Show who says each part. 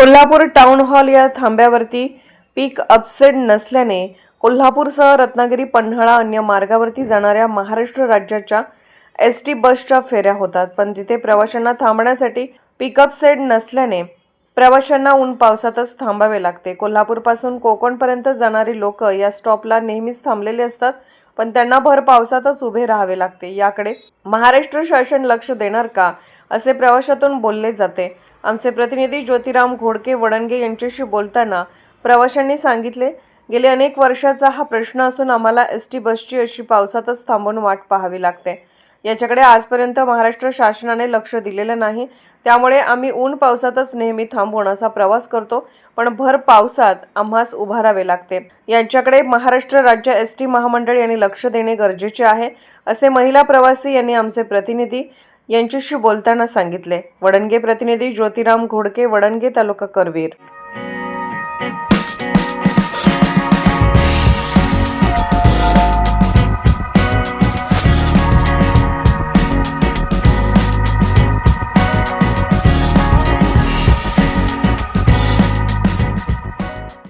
Speaker 1: Kolhapur town hall या थांब्यावरती पीक upset नसल्याने कोल्हापूरसह रत्नागिरी पन्हाळा अन्य मार्गावरती जाणाऱ्या महाराष्ट्र राज्याच्या एस टी बसच्या फेऱ्या होतात. पण तिथे प्रवाशांना थांबण्यासाठी पिकअप सेट नसल्याने प्रवाशांना ऊन पावसातच थांबावे लागते. कोल्हापूरपासून कोकणपर्यंत जाणारी लोक या स्टॉपला नेहमीच थांबलेली असतात पण त्यांना भर पावसातच उभे राहावे लागते. याकडे महाराष्ट्र शासन लक्ष देणार का असे प्रवाशातून बोलले जाते. आमचे प्रतिनिधी ज्योतिराम घोडके वडणगे यांच्याशी बोलताना प्रवाशांनी सांगितले गेले अनेक वर्षाचा हा प्रश्न असून आम्हाला एस टी बसची अशी पावसातच थांबून वाट पाहावी लागते. याच्याकडे आजपर्यंत महाराष्ट्र शासनाने लक्ष दिलेलं नाही. त्यामुळे आम्ही ऊन पावसातच नेहमी थांबून असा प्रवास करतो पण भर पावसात आम्हास उभारावे लागते. यांच्याकडे महाराष्ट्र राज्य एस टी महामंडळ यांनी लक्ष देणे गरजेचे आहे असे महिला प्रवासी यांनी आमचे प्रतिनिधी यांच्याशी बोलताना सांगितले. वडणगे प्रतिनिधी ज्योतिराम घोडके वडणगे तालुका करवीर.